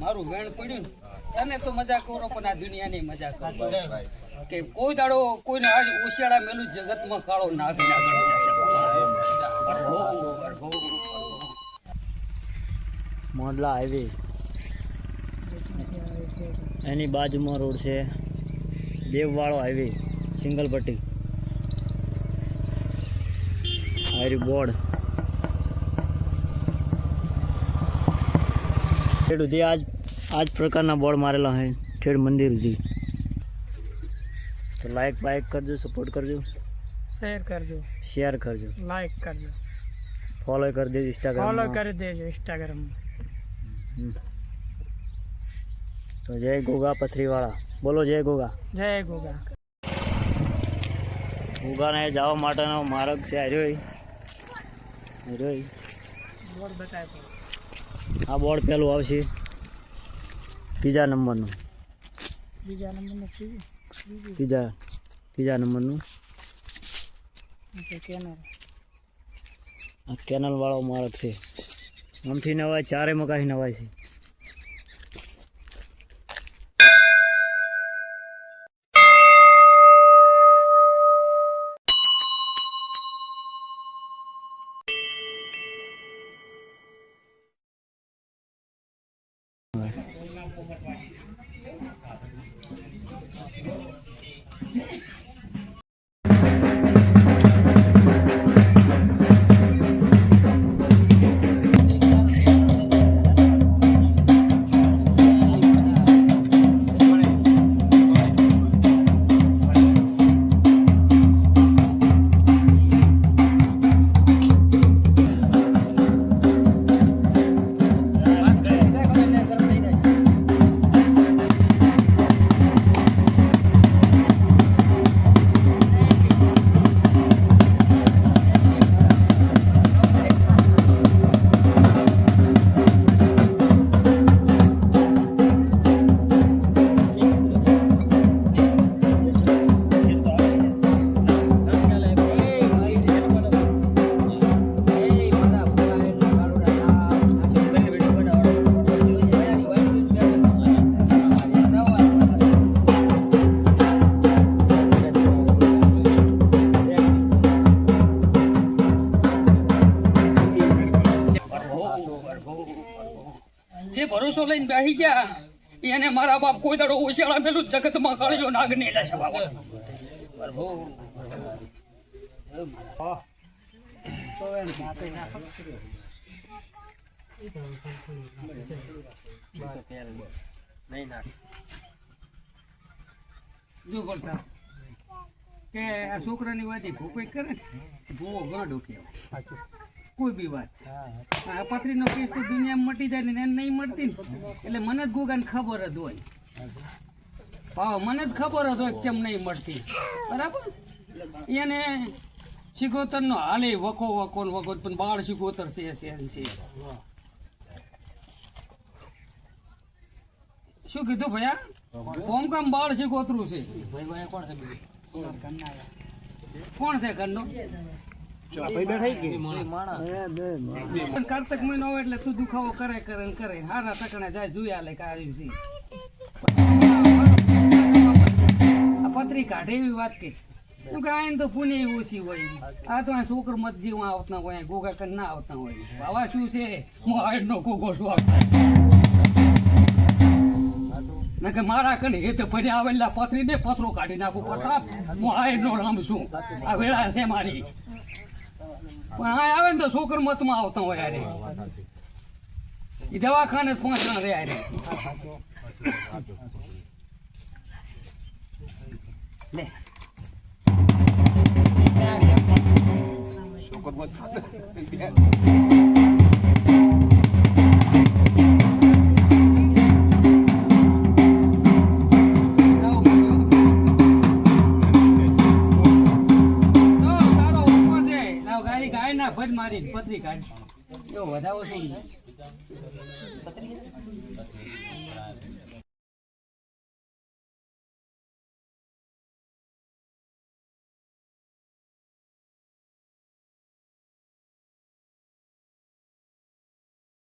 મારું વેણ પડ્યું તને તો મજા કરો, પણ આ દુનિયાની મજા કરો. કે કોઈ દાડો કોઈને આજ ઉશિયાળા મેલું જગતમાં કાળો ના. મોડલા હાઈવે એની બાજુમાં રોડ છે. દેવવાળો હાઈવે સિંગલ પટ્ટી હારી બોર્ડ. ઠેઠ સુધી આજ આજ પ્રકારના બોર્ડ મારેલા હોય ઠેઠ મંદિર સુધી તો લાઈક બાઈક કરજો સપોર્ટ કરજો. શેર કરજો. શેર કરજો. લાઈક કરજો. ફોલો કરી દેજો ઇન્સ્ટાગ્રામ ફોલો કરી દેજો ઇન્સ્ટાગ્રામ તો જય ગોગા પથરીવાળા. બોલો જય ગોગા. જય ગોગા. ગોગાને જવા માટેનો માર્ગ છે હર્યોય હર્યોય બોર્ડ બતાય આ બોર્ડ પહેલું આવશે. ત્રીજા નંબરનું. બીજા નંબરનું ત્રીજા ત્રીજા નંબરનું. આ કેનલવાળો માર્ગ છે. આમથી નવાય ચારે મકાઈ નવાય છે. Thank you. જે ભરોસો લઈને બેસી ગયા, એને મારા બાપ કોઈ દાડો ઉશિયાળા મેલું જગતમાં કાળજો નાગ નહીં લેશે બાબા કે આ છોકરાની વાત ભૂપઈ કરે ભૂવો ગાંડો કહેવાય. કોઈ બી વાત. આ પથરીનો કેસ તો દુનિયામાં મટી જાય ને એને નહીં મળતી ને. એટલે મને જ ગોગાને ખબર જ હોય. હા મને જ ખબર જ હોય કેમ નહીં મળતી. બરાબર? એને શિકોતરનો હાલે વકો ને વકો પણ બાળ શિકોતર છે છે છે શું કીધું ભયા? કોમ કામ બાળ શિકોતરું છે. કોણ છે ઘરનો? કાર્તક મહિનો આવે એટલે તું દુખાવો કરે કરે ને કરે. હારા તકણા જાય જોયા લે કાઢ્યું છે. આ પત્રી કાઢે એવી વાત કે? કેમ કે આઈને તો પુણે ઓછી હોય. આ તો આ છોકર મત જીવ આવતા હોય ગોગા કર ના આવતા હોય. આવા શું છે? મોહાડ નો ગોગો શું ના કે મારા કને એ તો ફરી આવેલા પથરી ને પથરો કાઢી નાખું પ્રતાપ. મોહાડ નો રામ શું આ વેળા છે મારી. પણ આવે ને તો છોકર મતમાં આવતા હોય યારે એ દવાખાને જ પહોંચણા રહ્યા લે. લાવો, ના ભજ મારી પતરી કાઢ. એવો વધાવો શું